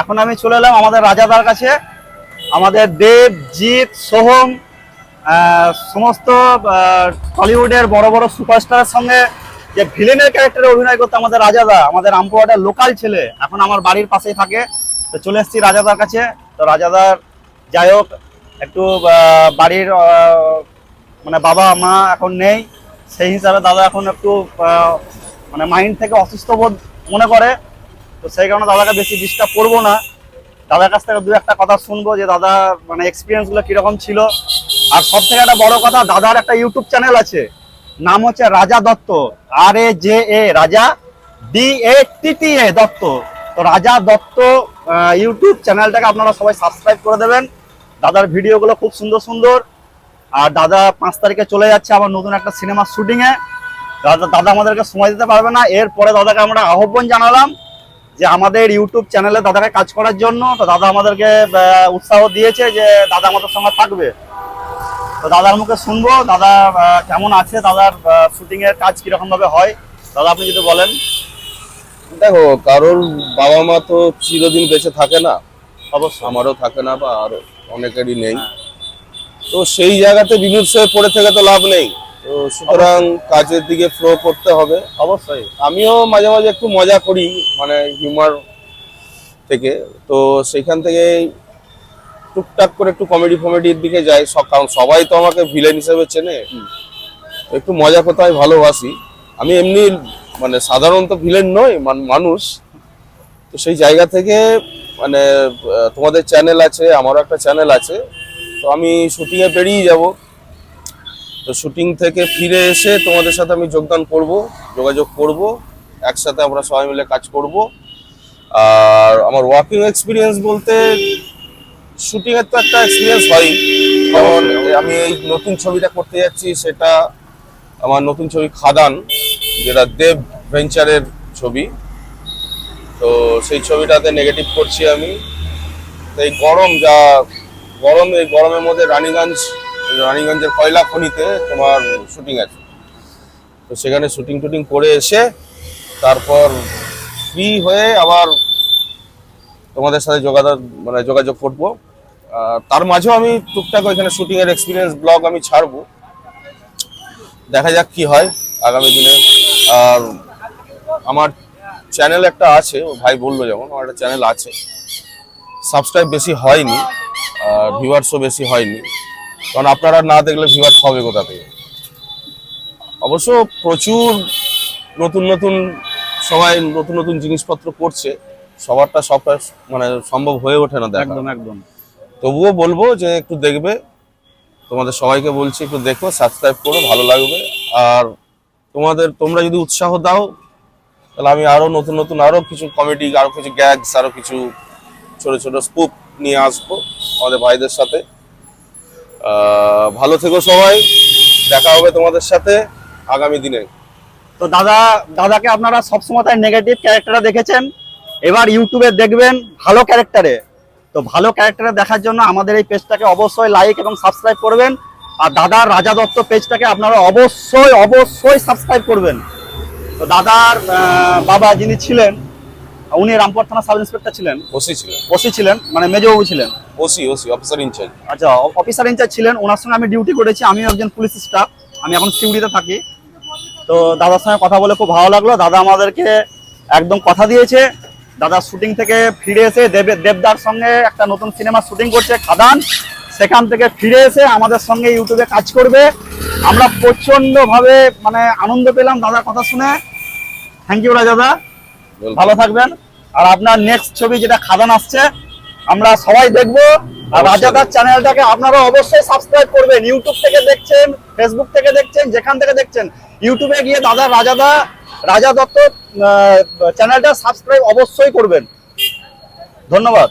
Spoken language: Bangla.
এখন আমি চলে এলাম আমাদের রাজাদার কাছে। আমাদের দেব, জিৎ, সোহম সমস্ত টলিউডের বড় বড় সুপারস্টারের সঙ্গে যে ভিলেনের ক্যারেক্টারে অভিনয় করতে আমাদের রাজাদা, আমাদের রামপুরহাটের লোকাল ছেলে, এখন আমার বাড়ির পাশেই থাকে। তো চলে এসেছি রাজাদার কাছে। তো রাজাদার, যাই হোক, একটু বাড়ির মানে বাবা, মা এখন নেই। সেই হিসাবে দাদা এখন একটু মানে মাইন্ড থেকে অসুস্থ বোধ মনে করে। তো সেই কারণে দাদাকে বেশি ডিস্টার্ব করব না। দাদার কাছ থেকে দু একটা কথা শুনব যে, দাদা মানে এক্সপিরিয়েন্সগুলো কীরকম ছিল। আর সব থেকে একটা বড় কথা, দাদার একটা ইউটিউব চ্যানেল আছে। নাম হচ্ছে রাজা দত্ত আর এ জে এ রাজা ডি এ টি টি এ দত্ত। তো রাজা দত্ত ইউটিউব চ্যানেলটাকে আপনারা সবাই সাবস্ক্রাইব করে দেবেন। দাদার ভিডিওগুলো খুব সুন্দর সুন্দর। আর দাদা পাঁচ তারিখে চলে যাচ্ছে আবার নতুন একটা সিনেমার শুটিং এ দাদা দাদা আমাদেরকে সময় দিতে পারবে না। এরপরে দাদাকে আমরা আহ্বান জানালাম যে আমাদের ইউটিউব চ্যানেলে দাদাকে কাজ করার জন্য তো দাদা আমাদেরকে উৎসাহ দিয়েছে যে দাদা আমাদের সঙ্গে থাকবে। তো দাদার মুখে শুনব দাদা কেমন আছে দাদার শুটিং এর কাজ কীরকম ভাবে হয়? দাদা আপনি যদি বলেন। দেখো কারোর বাবা মা তো চিরদিন বেঁচে থাকে না। অবশ্য আমারও থাকে না বা আরও অনেকেরই নেই। তো সেই জায়গাতে বিমূর্ষ হয়ে পড়ে থেকে তো লাভ নেই। তো সুতরাং কাজের দিকে ফ্লো করতে হবে। অবশ্যই। আমিও মাঝে মাঝে একটু মজা করি মানে হিউমার থেকে। তো সেইখান থেকে টুকটাক করে একটু কমেডি ফমেডির দিকে যাই। সব- কারণ সবাই তো আমাকে ভিলেন হিসেবে চেনে। একটু মজা করতে আমি ভালোবাসি। আমি এমনি মানে সাধারণত ভিলেন নই মান- মানুষ। তো সেই জায়গা থেকে মানে তোমাদের চ্যানেল আছে আমারও একটা চ্যানেল আছে। তো আমি শুটিংয়ে বেরিয়ে যাব। তো শুটিং থেকে ফিরে এসে তোমাদের সাথে আমি যোগদান করব, যোগাযোগ করব, একসাথে আমরা সবাই মিলে কাজ করব। আর আমার ওয়ার্কিং এক্সপিরিয়েন্স বলতে শুটিং এর তো একটা এক্সপিরিয়েন্স হয়। যেমন আমি এই নতুন ছবিটা করতে যাচ্ছি, সেটা আমার নতুন ছবি খাদান, যেটা দেব ভেঞ্চারের ছবি। তো সেই ছবিটাতে নেগেটিভ করছি আমি। তো এই গরম যা গরম, এই গরমের মধ্যে রানীগঞ্জ রানীগঞ্জের কয়লা খনিতে তোমার শুটিং আছে। তো সেখানে শুটিং টুটিং করে এসে তারপর ফ্রি হয়ে আবার তোমাদের সাথে যোগাযোগ মানে যোগাযোগ করব। তার মাঝেও আমি টুকটাক ওইখানে শুটিংয়ের এক্সপিরিয়েন্স ব্লগ আমি ছাড়বো। দেখা যাক কি হয় আগামী দিনে। আর আমার চ্যানেল একটা আছে ভাই বলল যেমন, আমার একটা চ্যানেল আছে। সাবস্ক্রাইব বেশি হয়নি, আর ভিউয়ার্সও বেশি হয়নি। কারণ আপনারা না দেখলে ভিউয়ার্স হবে কোথা থেকে? অবশ্য প্রচুর নতুন নতুন সবাই নতুন নতুন জিনিসপত্র করছে সবারটা সবটা মানে সম্ভব হয়ে ওঠে না দেখা। একদম একদম। তবুও বলব যে একটু দেখবে তোমাদের সবাইকে বলছি একটু দেখো সাবস্ক্রাইব করো ভালো লাগবে। আর তোমাদের তোমরা যদি উৎসাহ দাও তাহলে আমি আরও নতুন নতুন আরও কিছু কমেডি আরও কিছু গ্যাগস আরও কিছু ছোট ছোট স্কুপ নিয়ে আসব আমাদের ভাইদের সাথে। ভালো থেকো সবাই। দেখা হবে তোমাদের সাথে আগামী দিনে। তো দাদা দাদাকে আপনারা সবসময় তাই নেগেটিভ ক্যারেক্টারে দেখেছেন। এবার ইউটিউবে দেখবেন ভালো ক্যারেক্টারে তো ভালো ক্যারেক্টারে দেখার জন্য আমাদের এই পেজটাকে অবশ্যই লাইক এবং সাবস্ক্রাইব করবেন। আর দাদার রাজা দত্ত পেজটাকে আপনারা অবশ্যই অবশ্যই সাবস্ক্রাইব করবেন। তো দাদার বাবা যিনি ছিলেন উনি রামপুর থানা সাব ইন্সপেক্টর ছিলেন। ওসি ছিলেন। ওসি ছিলেন মানে মেজবাবু ছিলেন। ওসি ওসি অফিসার ইনচার্জ আচ্ছা অফিসার ইনচার্জ ছিলেন ওনার সঙ্গে আমি ডিউটি করেছি আমিও একজন পুলিশ স্টাফ আমি এখন সিউড়িতে থাকি। তো দাদার সঙ্গে কথা বলে খুব ভালো লাগল। দাদা আমাদেরকে একদম কথা দিয়েছে। দাদা শুটিং থেকে ফিরে এসে দেব দেবদার সঙ্গে একটা নতুন সিনেমা শুটিং করছে খাদান। সেখান থেকে ফিরে এসে আমাদের সঙ্গে ইউটিউবে কাজ করবে। আমরা প্রচণ্ড ভাবে মানে আনন্দ পেলাম দাদার কথা শুনে। থ্যাংক ইউ রাজাদা ভালো থাকবেন। আর আপনার নেক্সট ছবি যেটা খাদান আসছে আমরা সবাই দেখব। আর রাজাদার চ্যানেলটাকে আপনারা অবশ্যই সাবস্ক্রাইব করবেন। ইউটিউব থেকে দেখছেন ফেসবুক থেকে দেখছেন যেখান থেকে দেখছেন ইউটিউবে গিয়ে দাদা রাজাদা রাজা দত্ত চ্যানেলটা সাবস্ক্রাইব অবশ্যই করবেন। ধন্যবাদ।